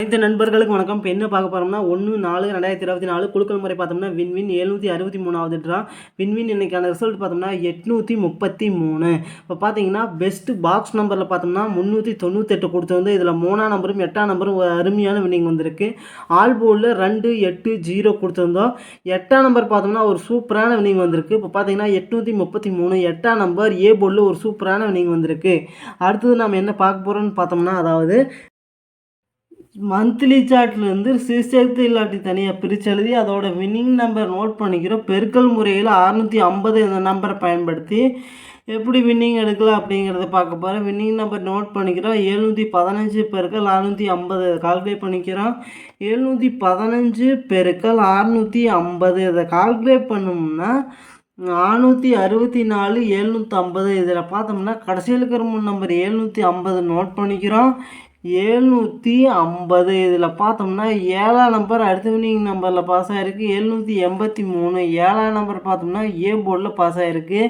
அனைத்து நண்பர்களுக்கு வணக்கம். இப்போ என்ன பார்க்க போகிறோம்னா ஒன்று நாலு ரெண்டாயிரத்தி இருபத்தி நாலு குழுக்கள் முறை பார்த்தோம்னா வின்வின் எழுநூற்றி அறுபத்தி மூணாவது ட்ரா. வின்வின் இன்னைக்கான ரிசல்ட் பார்த்தோம்னா எட்நூற்றி முப்பத்தி மூணு. இப்போ பார்த்தீங்கன்னா பெஸ்ட்டு பாக்ஸ் நம்பரில் பார்த்தோம்னா முந்நூற்றி தொண்ணூத்தெட்டு கொடுத்து வந்து இதில் மூணாம் நம்பரும் எட்டாம் நம்பரும் ஒரு அருமையான வின்னிங் வந்திருக்கு. ஆல் போர்டில் ரெண்டு எட்டு ஜீரோ கொடுத்துருந்தோம். எட்டாம் நம்பர் பார்த்தோம்னா ஒரு சூப்பரான வின்னிங் வந்திருக்கு. இப்போ பார்த்தீங்கன்னா எட்நூற்றி முப்பத்தி மூணு எட்டாம் நம்பர் ஏ போர்டில் ஒரு சூப்பரான வின்னிங் வந்திருக்கு. அடுத்தது நம்ம என்ன பார்க்க போகிறோம்னு பார்த்தோம்னா அதாவது மந்த்லி சார்ட்லேருந்து சிசேர்த்து இல்லாட்டி தனியாக பிரித்து எழுதி அதோட வின்னிங் நம்பர் நோட் பண்ணிக்கிறோம். பெருக்கல் முறையில் அறநூற்றி ஐம்பது இந்த நம்பரை பயன்படுத்தி எப்படி வின்னிங் எடுக்கலாம் அப்படிங்கிறத பார்க்க போகிறோம் வின்னிங் நம்பர் நோட் பண்ணிக்கிறோம். எழுநூற்றி பதினஞ்சு பெருக்கல் அறுநூற்றி ஐம்பது கால்குலேட் பண்ணிக்கிறோம். எழுநூற்றி பதினஞ்சு பெருக்கல் அறுநூற்றி ஐம்பது இதை கால்குலேட் பண்ணோம்னா நானூற்றி அறுபத்தி நாலு எழுநூற்றம்பது இதில் பார்த்தோம்னா கடைசியில் இருக்கிற மூணு நம்பர் எழுநூற்றி ஐம்பது நோட் பண்ணிக்கிறோம். எழுநூற்றி ஐம்பது. இதில் பார்த்தோம்னா ஏழாம் நம்பர் அடுத்த வினிங் நம்பரில் பாஸ் ஆகிருக்கு எழுநூற்றி எண்பத்தி மூணு. ஏழாம் நம்பர் பார்த்தோம்னா ஏ போர்டில் பாஸ் ஆகிருக்கு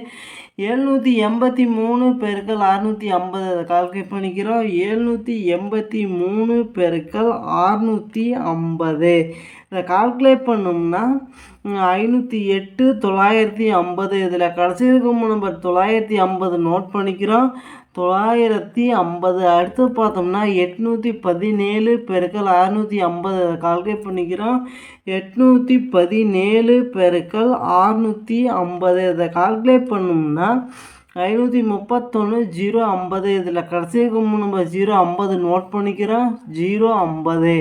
எழுநூற்றி எண்பத்தி மூணு பெருக்கள் அறுநூற்றி ஐம்பது. அதை கால்குலேட் பண்ணிக்கிறோம். எழுநூற்றி எண்பத்தி மூணு பெருக்கல் அறுநூற்றி ஐம்பது. இதை கால்குலேட் பண்ணோம்னா ஐநூற்றி எட்டு தொள்ளாயிரத்தி ஐம்பது. இதில் கடைசி இருக்கும் நம்பர் தொள்ளாயிரத்தி ஐம்பது. நோட் பண்ணிக்கிறோம். தொள்ளாயிரத்தி ஐம்பது. அடுத்து பார்த்தோம்னா எட்நூற்றி பதினேழு பெருக்கள் அறுநூற்றி ஐம்பது. கால்குலேட் பண்ணிக்கிறோம். எட்நூற்றி பதினேழு பெருக்கல் அறுநூற்றி ஐம்பது. இதை கால்குலேட் பண்ணோம்னா ஐநூற்றி முப்பத்தொன்று ஜீரோ ஐம்பது. இதில் கடைசி நம்ம ஜீரோ ஐம்பது நோட் பண்ணிக்கிறோம். ஜீரோ ஐம்பது.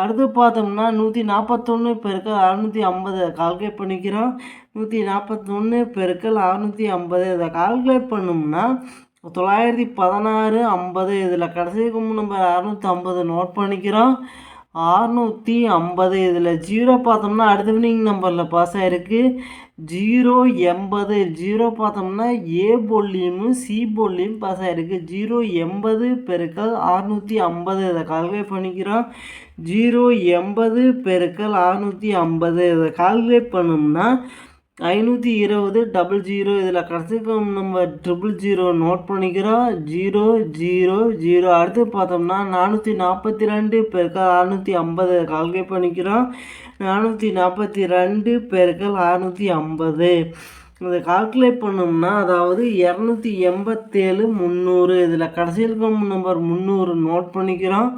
அடுத்து பார்த்தோம்னா நூற்றி நாற்பத்தொன்று பெருக்கல் அறுநூற்றி ஐம்பது. கால்குலேட் பண்ணிக்கிறோம். நூற்றி நாற்பத்தொன்று பெருக்கள் அறுநூற்றி ஐம்பது. இதை கால்குலேட் பண்ணோம்னா தொள்ளாயிரத்தி பதினாறு ஐம்பது இதில் கடைசி கும்பு நம்பர் அறநூற்றி ஐம்பது நோட் பண்ணிக்கிறோம். அறுநூற்றி ஐம்பது இதில் ஜீரோ பார்த்தோம்னா அடுத்த வினிங் நம்பரில் பாஸ் ஆகிருக்கு ஜீரோ எண்பது ஜீரோ பார்த்தோம்னா ஏ போல்லையும் சி போல்லையும் பாஸ் ஆகிருக்கு ஜீரோ எண்பது பெருக்கல் அறுநூற்றி ஐம்பது இதை கால்குலேட் பண்ணிக்கிறோம். ஜீரோ எண்பது பெருக்கல் அறுநூற்றி ஐம்பது இதை கால்குலேட் பண்ணோம்னா ஐநூற்றி இருபது டபுள் ஜீரோ இதில் கடைசிக்கும் நம்ம ட்ரிபிள் ஜீரோ நோட் பண்ணிக்கிறோம். ஜீரோ ஜீரோ ஜீரோ அடுத்து பார்த்தோம்னா நானூற்றி நாற்பத்தி ரெண்டு பெருக்கள் அறுநூற்றி ஐம்பது கால்குலேட் பண்ணிக்கிறோம். நானூற்றி நாற்பத்தி ரெண்டு பெருக்கள் அறுநூற்றி ஐம்பது. இதை கால்குலேட் பண்ணோம்னா அதாவது இரநூத்தி எண்பத்தேழு முந்நூறு. இதில் கடைசியில் நம்பர் முந்நூறு நோட் பண்ணிக்கிறோம்.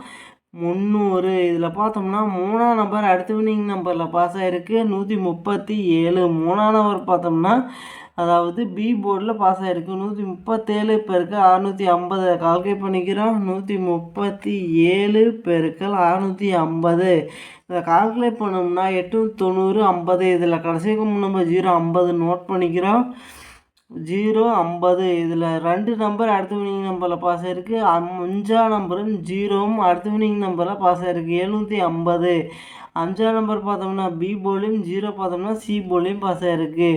முந்நூறு. இதில் பார்த்தோம்னா மூணாம் நம்பர் அடுத்த வினிங் நம்பரில் பாஸ் ஆகிருக்கு நூற்றி முப்பத்தி ஏழு. மூணாம் நம்பர் பார்த்தோம்னா அதாவது பி போர்டில் பாஸ் ஆகிருக்கு நூற்றி முப்பத்தேழு பெருக்கள் அறுநூற்றி ஐம்பது. கால்குலேட் பண்ணிக்கிறோம். நூற்றி முப்பத்தி ஏழு பெருக்கள் அறுநூற்றி ஐம்பது. இதை கால்குலேட் பண்ணோம்னா எட்நூற்றி தொண்ணூறு ஐம்பது. இதில் கடைசி நம்ம ஜீரோ ஐம்பது. நோட் பண்ணிக்கிறோம். ஜீரோ ஐம்பது. இதில் ரெண்டு நம்பர் அடுத்த வினிங் நம்பரில் பாஸ் ஆகிருக்கு அஞ்சாம் நம்பரும் ஜீரோவும் அடுத்த வினிங் நம்பரில் பாஸ் ஆகிருக்கு எழுநூற்றி ஐம்பது. அஞ்சா நம்பர் பார்த்தோம்னா பி போலியும் ஜீரோ பார்த்தோம்னா சி போலியும் பாஸ் ஆகிருக்கு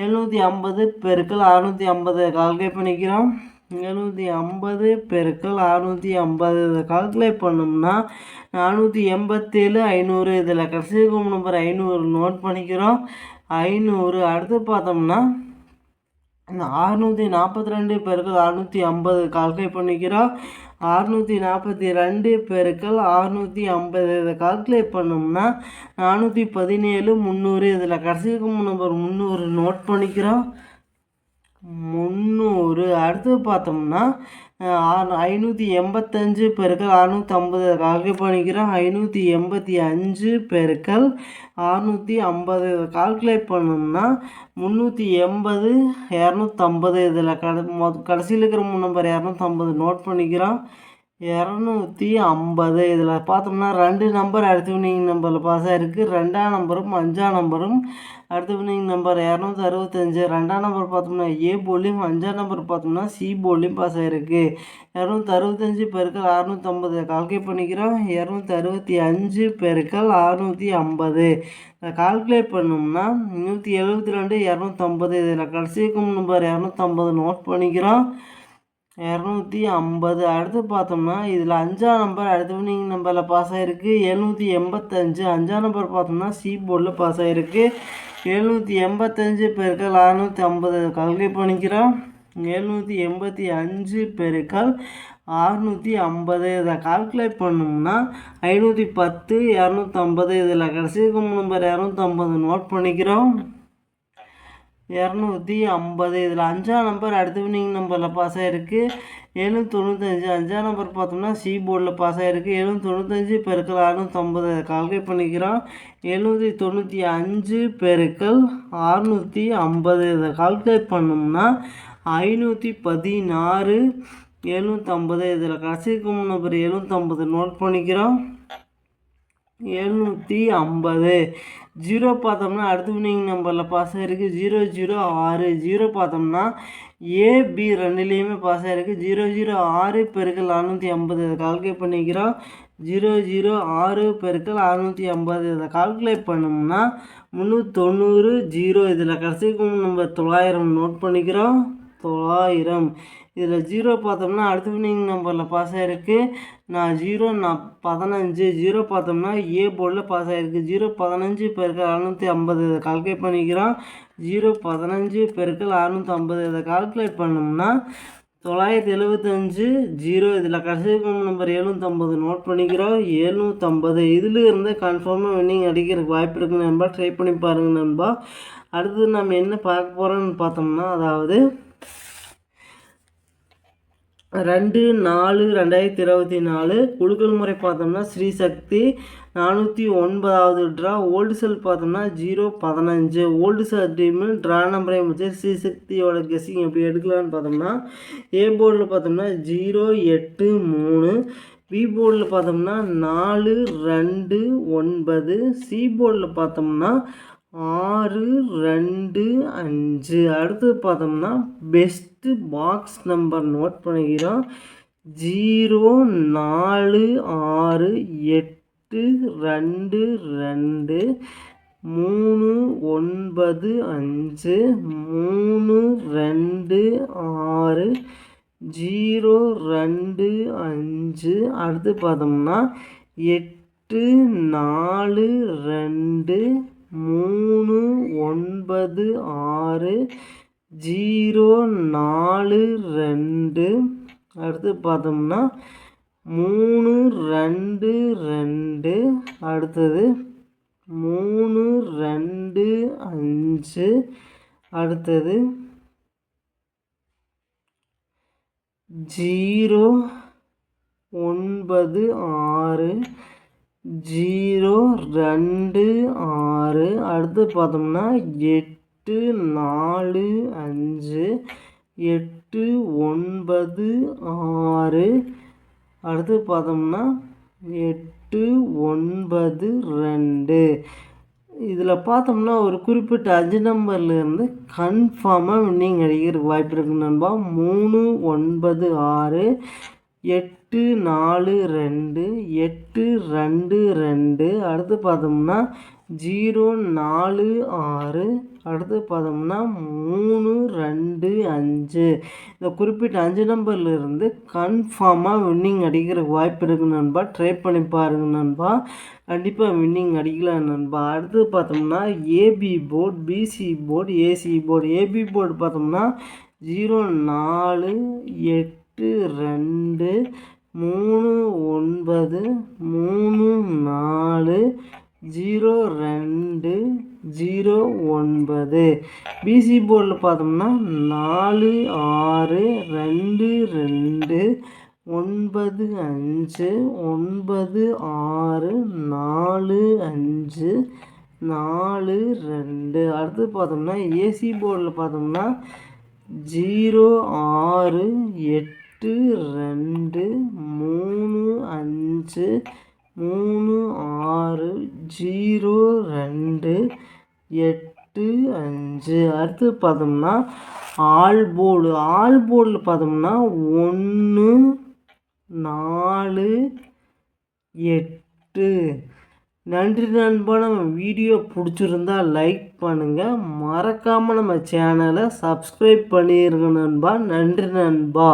எழுநூற்றி ஐம்பது பெருக்கள் அறுநூற்றி ஐம்பது. கால்குலேட் பண்ணிக்கிறோம். எழுநூற்றி ஐம்பது பெருக்கள் அறுநூற்றி ஐம்பது. இதை கால்குலேட் பண்ணோம்னா நானூற்றி எண்பத்தேழு ஐநூறு. இதில் கடைசி நம்பர் ஐநூறு நோட் பண்ணிக்கிறோம். ஐநூறு. அடுத்து பார்த்தோம்னா அறுநூற்றி நாற்பத்தி ரெண்டு பெருக்கள் அறுநூற்றி ஐம்பது கால்குலேட் பண்ணிக்கிறோம். அறுநூற்றி நாற்பத்தி ரெண்டு பெருக்கள் அறுநூற்றி ஐம்பது இதை கால்குலேட் பண்ணோம்னா நானூற்றி பதினேழு முந்நூறு. இதில் கடைசிக்கு நம்பர் முந்நூறு நோட் பண்ணிக்கிறோம். முந்நூறு அடுத்து பார்த்தோம்னா ஐநூற்றி எண்பத்தஞ்சு பெருக்கள் அறுநூற்றம்பது கால்குலேட் பண்ணிக்கிறோம். ஐநூற்றி எண்பத்தி அஞ்சு பெருக்கள் அறுநூற்றி ஐம்பது. கால்குலேட் பண்ணோம்னா முந்நூற்றி எண்பது இரநூத்தம்பது. இதில் கட கடைசியில் இருக்கிற மூணு நம்பர் இரநூத்தம்பது. நோட் பண்ணிக்கிறோம். இரநூத்தி ஐம்பது. இதில் பார்த்தோம்னா ரெண்டு நம்பர் அடுத்த வினிங் நம்பரில் பாஸ் ஆகிருக்கு ரெண்டாம் நம்பரும் அஞ்சாம் நம்பரும் அடுத்த வினிங் நம்பர் இரநூத்தி அறுபத்தஞ்சு. ரெண்டாம் நம்பர் பார்த்தோம்னா ஏ போலியும் அஞ்சாம் நம்பர் பார்த்தோம்னா சி போலியும் பாஸ் ஆகிருக்கு இரநூத்தி அறுபத்தஞ்சு பெருக்கள் அறுநூற்றம்பது கால்குலேட் பண்ணிக்கிறோம். இரநூத்தி அறுபத்தி அஞ்சு பெருக்கள் அறுநூற்றி ஐம்பது. இதை கால்குலேட் பண்ணோம்னா நூற்றி எழுபத்தி ரெண்டு இரநூத்தம்பது இதில் கடைசிக்கும் நம்பர் இரநூத்தம்பது நோட் பண்ணிக்கிறோம். இரநூத்தி ஐம்பது. அடுத்து பார்த்தோம்னா இதில் அஞ்சாம் நம்பர் அடுத்த வினிங் நம்பரில் பாஸ் ஆகிருக்கு எழுநூற்றி எண்பத்தஞ்சு. அஞ்சாம் நம்பர் பார்த்தோம்னா சி போர்டில் பாஸ் ஆகிருக்கு எழுநூற்றி எண்பத்தஞ்சு பெருக்கள் அறுநூற்றி ஐம்பது. கால்குலேட் பண்ணிக்கிறோம். எழுநூற்றி எண்பத்தி அஞ்சு பெருக்கள் அறுநூற்றி ஐம்பது. இதை கால்குலேட் பண்ணோம்னா ஐநூற்றி பத்து இரநூத்தம்பது இதில் கடைசி நம்பர் இரநூத்தம்பது நோட் பண்ணிக்கிறோம். இரநூத்தி ஐம்பது. இதில் அஞ்சாம் நம்பர் அடுத்த வினிங் நம்பரில் பாஸ் ஆகிருக்கு ஏழும் தொண்ணூத்தஞ்சு அஞ்சாம் நம்பர் பார்த்தோம்னா சி போர்டில் பாஸ் ஆகிருக்கு எழுநூற்றி தொண்ணூத்தஞ்சு பெருக்கள் அதை கால்குலேட் பண்ணிக்கிறோம். எழுநூற்றி தொண்ணூற்றி அஞ்சு பெருக்கள் அறுநூற்றி ஐம்பது. இதை கால்குலேட் பண்ணோம்னா ஐநூற்றி பதினாறு. எழுநூற்றம்பது இதில் கடைசிக்கு நம்பர் எழுநூற்றம்பது நோட் பண்ணிக்கிறோம். எழுநூற்றி ஐம்பது. ஜீரோ பார்த்தோம்னா அடுத்த வினிங் நம்பரில் பாஸ் ஆகிருக்கு ஜீரோ ஜீரோ ஆறு. ஜீரோ பார்த்தோம்னா ஏபி ரெண்டுலேயுமே பாஸ் ஆகிருக்கு ஜீரோ ஜீரோ ஆறு பெருக்கள் அறுநூற்றி ஐம்பது. இதை கால்குலேட் பண்ணிக்கிறோம். ஜீரோ ஜீரோ ஆறு பெருக்கள் அறுநூற்றி ஐம்பது. இதை கால்குலேட் பண்ணோம்னா முந்நூற்றொண்ணூறு ஜீரோ. இதில் கடைசிக்கு நம்ம தொள்ளாயிரம். நோட் பண்ணிக்கிறோம். தொள்ளாயிரம். இதில் ஜீரோ பார்த்தோம்னா அடுத்த வினிங் நம்பரில் பாஸ் ஆகிருக்கு நான் ஜீரோ நான் பதினஞ்சு. ஜீரோ பார்த்தோம்னா ஏ போர்டில் பாஸ் ஆகிருக்கு ஜீரோ பதினஞ்சு பெருக்கள் அறநூற்றி ஐம்பது. இதை கால்குலேட் பண்ணிக்கிறோம். ஜீரோ பதினஞ்சு பெருக்கள் அறநூற்றி ஐம்பது. இதை கால்குலேட் பண்ணோம்னா தொள்ளாயிரத்தி எழுபத்தஞ்சு ஜீரோ. இதில் கடைசி நம்பர் எழுநூற்றம்பது நோட் பண்ணிக்கிறோம். எழுநூற்றம்பது இதில் இருந்து கன்ஃபார்மாக வின்னிங் அடிக்கிறதுக்கு வாய்ப்பு இருக்குது நண்பா. ட்ரை பண்ணி பாருங்கள் நண்பா. அடுத்தது நம்ம என்ன பார்க்க போகிறோம்னு பார்த்தோம்னா அதாவது ரெண்டு நாலு ரெண்டாயிரத்தி இருபத்தி நாலு குழுக்கள் முறை பார்த்தோம்னா ஸ்ரீசக்தி நானூற்றி ஒன்பதாவது ட்ரா ஓல்டு செல் பார்த்தோம்னா ஜீரோ பதினஞ்சு. ஓல்டு செல் டீமில் ட்ரா நம்பரை வச்சு ஸ்ரீசக்தியோட கெஸ்ஸிங் எப்படி எடுக்கலான்னு பார்த்தோம்னா ஏ போர்டில் பார்த்தோம்னா ஜீரோ எட்டு மூணு. பி போர்டில் பார்த்தோம்னா நாலு ரெண்டு ஒன்பது. சி போர்டில் பார்த்தோம்னா ஆறு ரெண்டு அஞ்சு. அடுத்து பார்த்தோம்னா பெஸ்ட்டு பாக்ஸ் நம்பர் நோட் பண்ணிக்கிறோம். ஜீரோ நாலு ஆறு எட்டு ரெண்டு ரெண்டு. மூணு ஒன்பது அஞ்சு. மூணு ரெண்டு ஆறு. ஜீரோ ரெண்டு அஞ்சு. அடுத்து பார்த்தோம்னா எட்டு நாலு ரெண்டு. மூணு ஒன்பது ஆறு ஜீரோ நாலு ரெண்டு. அடுத்து பார்த்தோம்னா மூணு ரெண்டு ரெண்டு. அடுத்தது மூணு ரெண்டு அஞ்சு. அடுத்தது ஜீரோ ஒன்பது ஆறு. ஜீரோ ரெண்டு ஆறு. அடுத்து பார்த்தோம்னா எட்டு நாலு அஞ்சு எட்டு ஒன்பது ஆறு. அடுத்து பார்த்தோம்னா எட்டு ஒன்பது ரெண்டு. இதில் பார்த்தோம்னா ஒரு குறிப்பிட்ட அஞ்சு நம்பர்லேருந்து கன்ஃபார்மாக வின்னிங் அடிக்கிறதுக்கு வாய்ப்பு இருக்குது நண்பா. மூணு ஒன்பது ஆறு எட்டு நாலு ரெண்டு எட்டு ரெண்டு ரெண்டு. அடுத்து பார்த்தோம்னா ஜீரோ நாலு ஆறு. அடுத்து பார்த்தோம்னா மூணு ரெண்டு அஞ்சு. இந்த குறிப்பிட்ட அஞ்சு நம்பர்லேருந்து கன்ஃபார்மாக வின்னிங் அடிக்கிற வாய்ப்பு இருக்குது நண்பா. ட்ரை பண்ணி பாருங்க நண்பா. கண்டிப்பாக வின்னிங் அடிக்கலாம் நண்பா. அடுத்து பார்த்தோம்னா AB board BC board AC board. AB board பார்த்தோம்னா ஜீரோ நாலு எட்டு ரெண்டு. மூணு ஒன்பது மூணு நாலு ஜீரோ ரெண்டு ஜீரோ ஒன்பது. பிசி போர்டில் பார்த்தோம்னா நாலு ஆறு ரெண்டு ரெண்டு ஒன்பது அஞ்சு ஒன்பது ஆறு நாலு அஞ்சு நாலு ரெண்டு. அடுத்து பார்த்தோம்னா ஏசி போர்டில் பார்த்தோம்னா ஜீரோ ஆறு எட்டு எட்டு ரெண்டு மூணு அஞ்சு மூணு ஆறு ஜீரோ ரெண்டு எட்டு அஞ்சு. அடுத்து பார்த்தோம்னா ஆல் போர்டு. ஆல் போர்டில் பார்த்தோம்னா ஒன்று நாலு எட்டு. நன்றி நண்பா. நம்ம வீடியோ பிடிச்சிருந்தா லைக் பண்ணுங்கள் மறக்காமல் நம்ம சேனலை சப்ஸ்கிரைப் பண்ணிடுங்க நண்பா. நன்றி நண்பா.